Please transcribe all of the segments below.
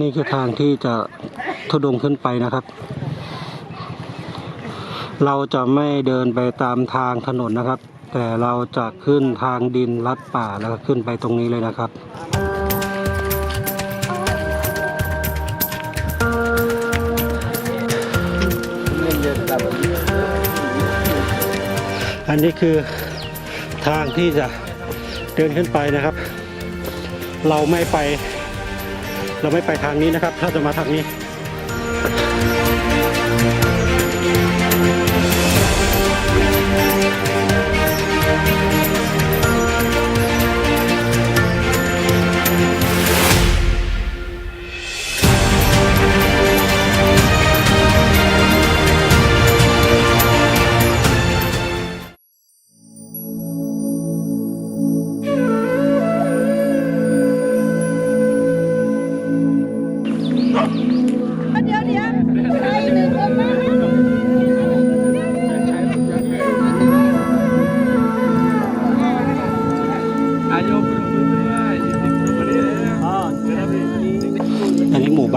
นี่คือทางที่จะทุดงขึ้นไปนะครับ เราจะไม่เดินไปตามทางถนนนะครับ แต่เราจะขึ้นทางดินลัดป่าแล้วก็ขึ้นไปตรงนี้เลยนะครับอันนี้คือทางที่จะเดินขึ้นไปนะครับ เราไม่ไป เราไม่ไปทางนี้นะครับ ถ้าจะมาทางนี้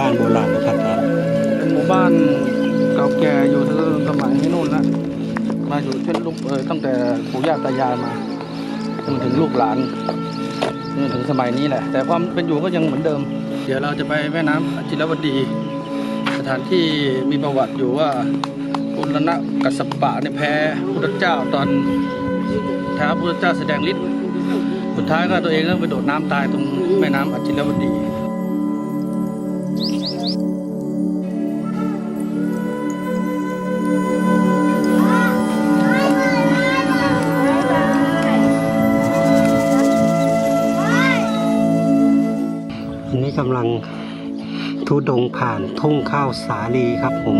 บ้านโบราณนะครับท่านเป็นหมู่บ้านเก่าแก่อยู่ตั้งแต่สมัยนู่นละมาอยู่เช่นลูกเออตั้งแต่ปู่ย่าตายายมาจนถึงลูกหลานจนถึงสมัยนี้แหละ แต่ความเป็นอยู่ก็ยังเหมือนเดิม เดี๋ยวเราจะไปแม่น้ำจิรวดี สถานที่มีประวัติอยู่ว่าปุรณะกัสปะเนี่ยแพ้พุทธเจ้าตอนท้าพุทธเจ้าแสดงฤทธิ์สุดท้ายก็ตัวเองก็ไปโดดน้ำตายตรงแม่น้ำอจิรวดี กำลังทุดงผ่านทุ่งข้าวสาลีครับผม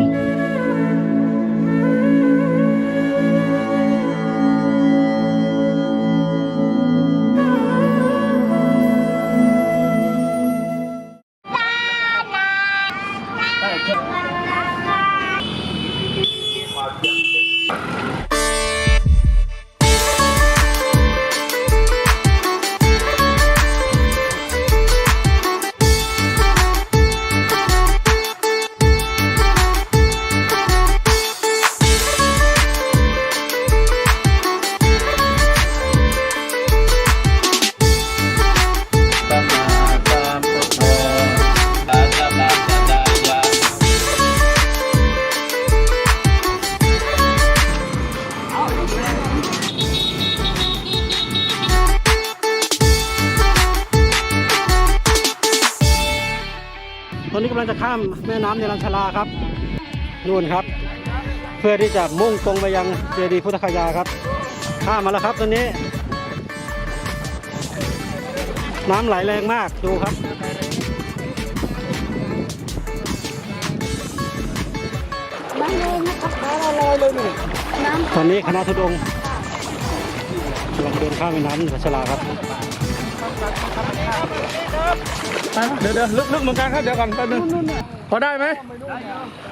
อนนี้กำลังจะข้ามแม่น้ำเนรัญชลาครับนู่นครับ เพื่อที่จะมุ่งตรงไปยังเจดีย์พุทธคยาครับ ข้ามมาแล้วครับตอนนี้ น้ำไหลแรงมากดูครับน้ำเลยนะครับน้ำลอยเลยนี่น้ตอนนี้คณะทุดงค์กำลังเดินข้ามแม่น้ำเนรัญชลาครับ เดี๋ยวเดี๋ยวลึกลึกเหมือนกันครับเดี๋ยวก่อนแป๊บนึงพอได้ไหม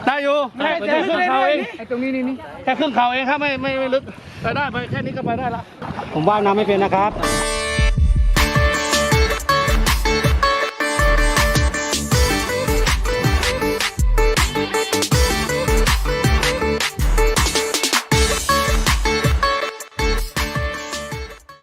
ได้อยู่แค่แค่ครึ่งเขาเองไอ้ตรงนี้นี่นี่แค่ครึ่งเขาเองครับไม่ไม่ไม่ลึกไปได้ไปแค่นี้ก็ไปได้ละผมว่ายน้ำไม่เป็นนะครับ